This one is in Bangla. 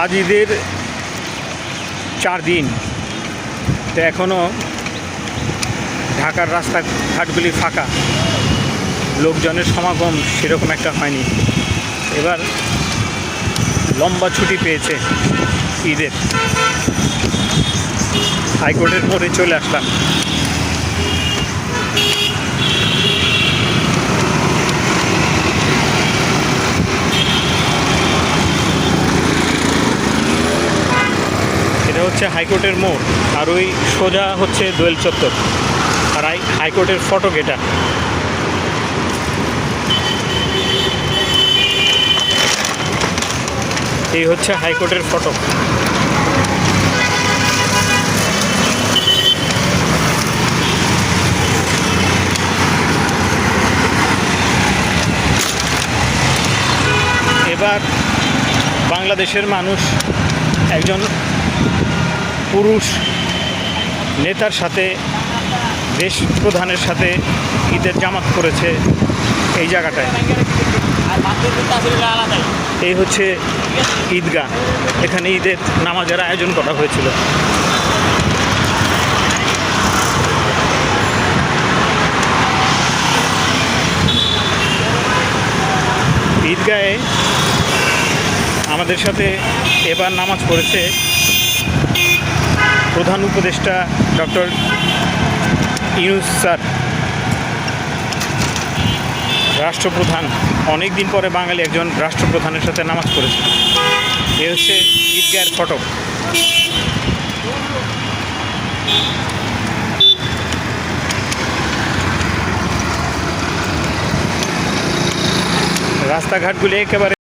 আজ ঈদের চার দিন। তো এখনও ঢাকার রাস্তাঘাটগুলি ফাঁকা। লোকজনের সমাগম সেরকম একটা হয়নি। এবার লম্বা ছুটি পেয়েছে ঈদের। হাইকোর্টের মোড়ে চলে আসলাম। হচ্ছে হাইকোর্টের মোড় আর ওই সোজা হচ্ছে দোয়েল চত্বর, আর হাইকোর্টের ফটক এটা এই হচ্ছে হাইকোর্টের ফটক এবার বাংলাদেশের মানুষ একজন পুরুষ নেতার সাথে, দেশ প্রধানের সাথে ঈদের জামাত করেছে এই জায়গাটায়। এই হচ্ছে ঈদগাহ, এখানে ঈদের নামাজের আয়োজন করা হয়েছিল। ঈদগাহে আমাদের সাথে এবার নামাজ পড়েছে প্রধান উপদেষ্টা ডক্টর ইউনুস স্যার, রাষ্ট্রপ্রধান অনেক দিন পরে বাঙালি একজন রাষ্ট্রপ্রধানের সাথে নামাজ পড়েছে এ হচ্ছে ঈদগাহের ফটক। রাস্তাঘাটগুলি একেবারে